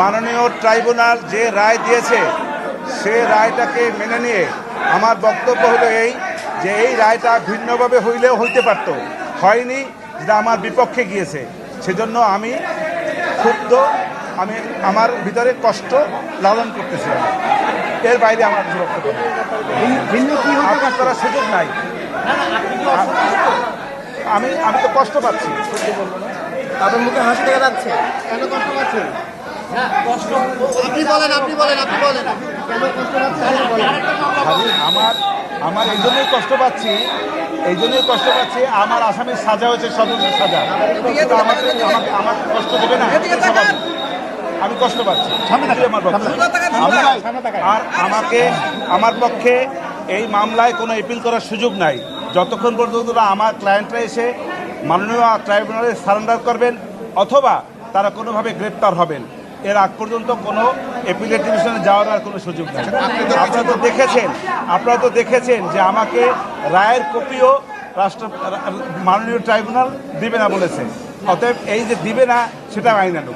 মাননীয় ট্রাইব্যুনাল যে রায় দিয়েছে সে রায়টাকে মেনে নিয়ে আমার বক্তব্য হলো এই যে এই রায়টা ভিন্নভাবে হইলেও হইতে পারত। হয়নি যেটা আমার বিপক্ষে গিয়েছে। সেজন্য আমি ক্ষুব্ধ আমি আমার ভিতরে কষ্ট লালন করতেছি। এর বাইরে আমার কিছু বক্তব্য কি করার সুযোগ নাই। আমি আমি তো কষ্ট পাচ্ছি। আপনার মুখে হাসি দেখা যাচ্ছে। কেন কষ্ট পাচ্ছেন? আপনি বলেন আপনি বলেন আপনি বলেন। কেন কষ্ট পাচ্ছেন আপনি বলেন আমি আমার আমার এই জন্যই কষ্ট পাচ্ছি এই জন্যই কষ্ট পাচ্ছি আমার আসামির সাজা হয়েছে সর্বোচ্চ সাজা। আমাকে আমার কষ্ট দেবে না। আমি কষ্ট পাচ্ছি। আর আমাকে আমার পক্ষে এই মামলায় কোনো এপিল করার সুযোগ নাই। যতক্ষণ পর্যন্ত আমার ক্লায়েন্টরা এসে মাননীয় ট্রাইব্যুনালে সারেন্ডার করবেন অথবা তারা কোনোভাবে গ্রেপ্তার হবেন। এর আগ পর্যন্ত কোনো এপিলেট ডিভিশনে যাওয়ার আর কোনো সুযোগ নেই। আপনারা তো দেখেছেন আপনারা তো দেখেছেন যে আমাকে রায়ের কপিও রাষ্ট্র মাননীয় ট্রাইব্যুনাল দিবে না বলেছে। অতএব এই যে দিবে না সেটা আইনানুক